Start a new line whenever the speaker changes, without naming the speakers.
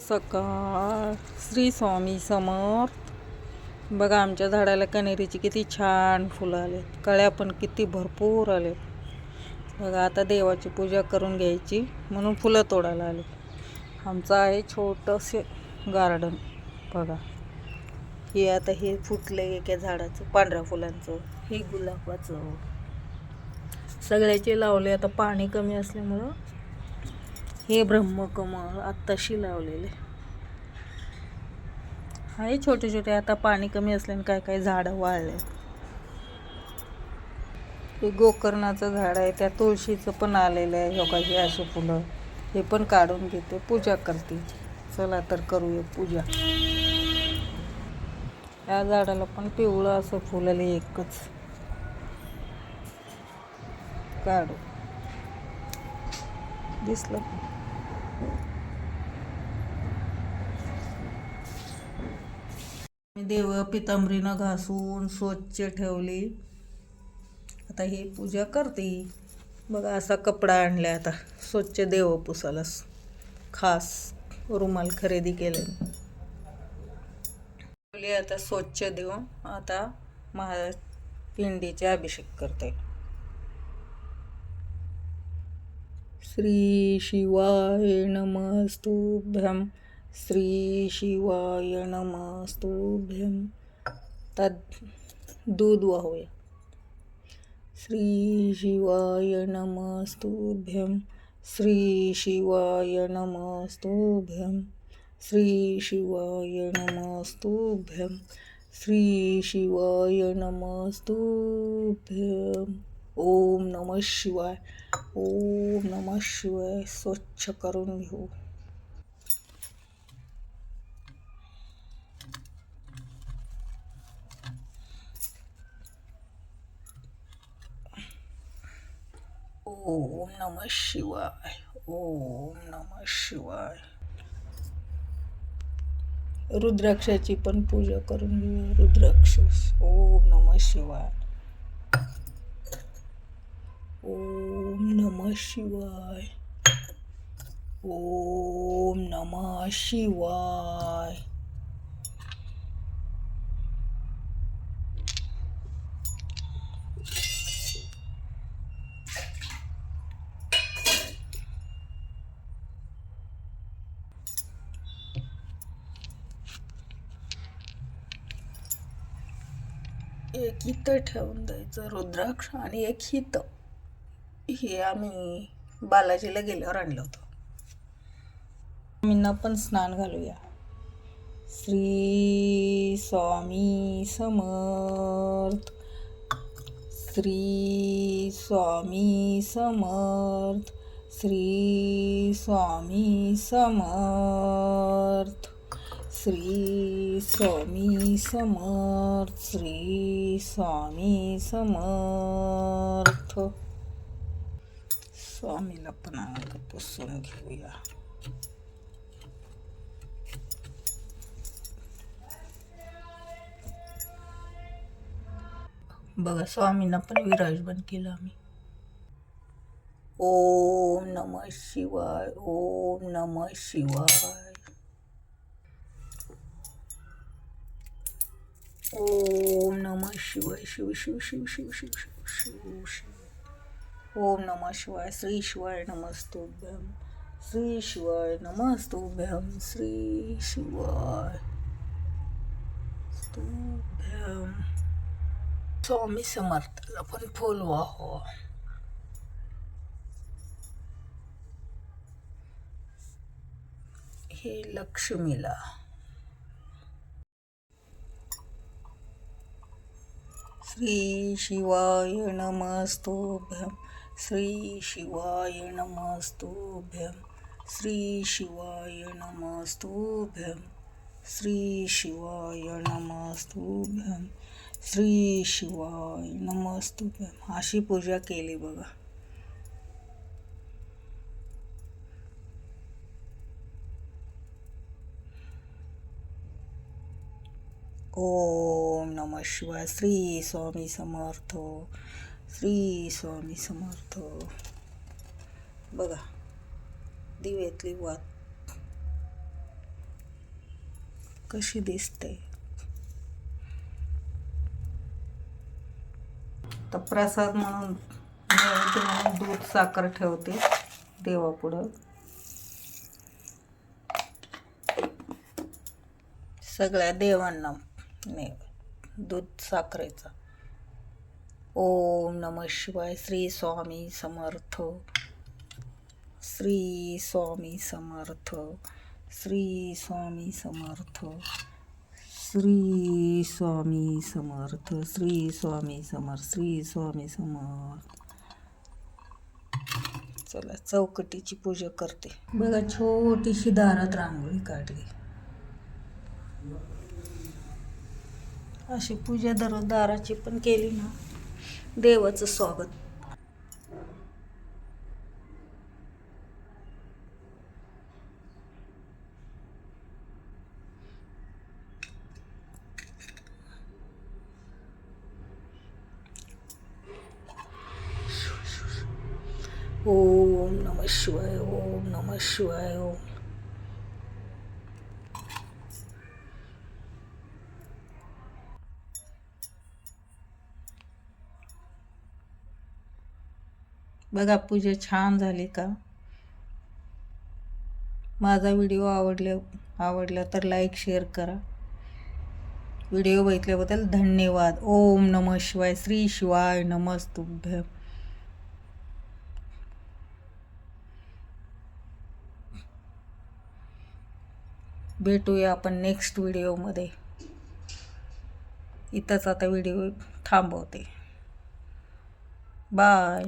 सकाळ. श्री स्वामी समर्थ. बघा आमच्या झाडाला कनेरीची किती छान फुलं आले कळ्या पण किती भरपूर आले बघा आता देवाची पूजा करून घ्यायची म्हणून फुलं तोडायला आले. आमचं आहे छोटंसे गार्डन बघा. हे आता हे फुटलं एका झाडाचं पांढऱ्या फुलांचं हे गुलाबाचं. सगळ्याचे लावले आता पाणी कमी असल्यामुळं हे ब्रह्मकमळ आत्ताशी लावलेले. आहे छोटे छोटे आता पाणी कमी असल्याने काय काय झाडं वाळले. हे गोकर्णाचं झाड आहे त्या तुळशीचं पण आलेलं आहे. योगाची हे असे फुलं. हे पण काढून घेते. पूजा करते. चला तर करूया पूजा. या झाडाला पण पिवळं असं फुलले एकच. काढू. दिसलं? मी देव पितांबरीनं घासून स्वच्छ ठेवली. आता ही पूजा करते. बघा असा कपडा आणला आता. स्वच्छ देव पुसायला खास रुमाल खरेदी केले. ठेवली आता स्वच्छ देऊन आता महा पिंडीचे अभिषेक करते. श्रीशिवाय नमस्तुभ्यं। श्रीशिवाय नमस्तुभ्यं। तद् दूध वाहूय श्री शिवाय नमस्तुभ्यं। श्रीशिवाय नमस्तुभ्यं। श्रीशिवाय नमस्तुभ्यं। श्रीशिवाय नमस्तुभ्यम् ओम नमः शिवाय ओम नमः शिवाय स्वच्छ करून घेऊ. ओम नमः शिवाय ओम नमः शिवाय. रुद्राक्षाची पण पूजा करून घेऊया. रुद्राक्ष ओम नमः शिवाय. शिवाय. ओम नमः शिवाय. एक हित ठेवून द्यायचं रुद्राक्ष आणि एक हित. हे आम्ही बालाजीला गेल्यावर आणलं होतं. आम्हींना पण स्नान घालूया. श्री स्वामी समर्थ. श्री स्वामी समर्थ. श्री स्वामी समर्थ. श्री स्वामी समर्थ. श्री स्वामी समर्थ. स्वामीला पण अंग पुसून घेऊया. बघा स्वामींना पण विराजमान केलं आम्ही. ओम नमः शिवाय ओम नमः शिवाय. ओम नमः शिवाय शिव शिव शिव शिव शिव शिव शिव शिव. ओम नम शिवाय श्रीश्वर नमस्तुभ्यम श्रीश्वर नमस्तुभ्यम श्री शिवाय तुभ्यम स्वामी समर्थाला पण फुलवा हो हे लक्ष्मीला. श्री शिवाय नमस्तुभ्यम श्रीशिवाय नमस्तुभ्यं श्रीशिवाय नमस्तुभ्यं श्रीशिवाय नमस्तुभ्यं श्रीशिवाय नमस्तुभ्यम अशी पूजा केली बघा. ओम नम शिवाय. श्री स्वामी समर्थ. श्री स्वामी समर्थ. बघा दिव्यातली वात कशी दिसते. तर प्रसाद म्हणून म्हणून दूध साखर ठेवते देवापुढं. सगळ्या देवांना नैवेद्य दूध साखरेचा. ओम नम शिवाय श्री स्वामी समर्थ. श्री स्वामी समर्थ. श्री स्वामी समर्थ. श्री स्वामी समर्थ. श्री स्वामी समर्थ. श्री स्वामी समर्थ. चला चौकटीची पूजा करते. बघा छोटीशी दारात रांगोळी काढली. अशी पूजा दररोज दाराची पण केली ना. देवाचं स्वागत. ओम नम शिवाय ओम नम शिवाय ओम बघा पूजा छान झाली का? माझा व्हिडिओ आवडल्या आवडला तर लाईक शेअर करा. व्हिडिओ बघितल्याबद्दल धन्यवाद. ओम नम शिवाय श्री शिवाय नमस्तुभ्य. भेटूया आपण नेक्स्ट व्हिडिओमध्ये इथंच आता व्हिडिओ थांबवते. बाय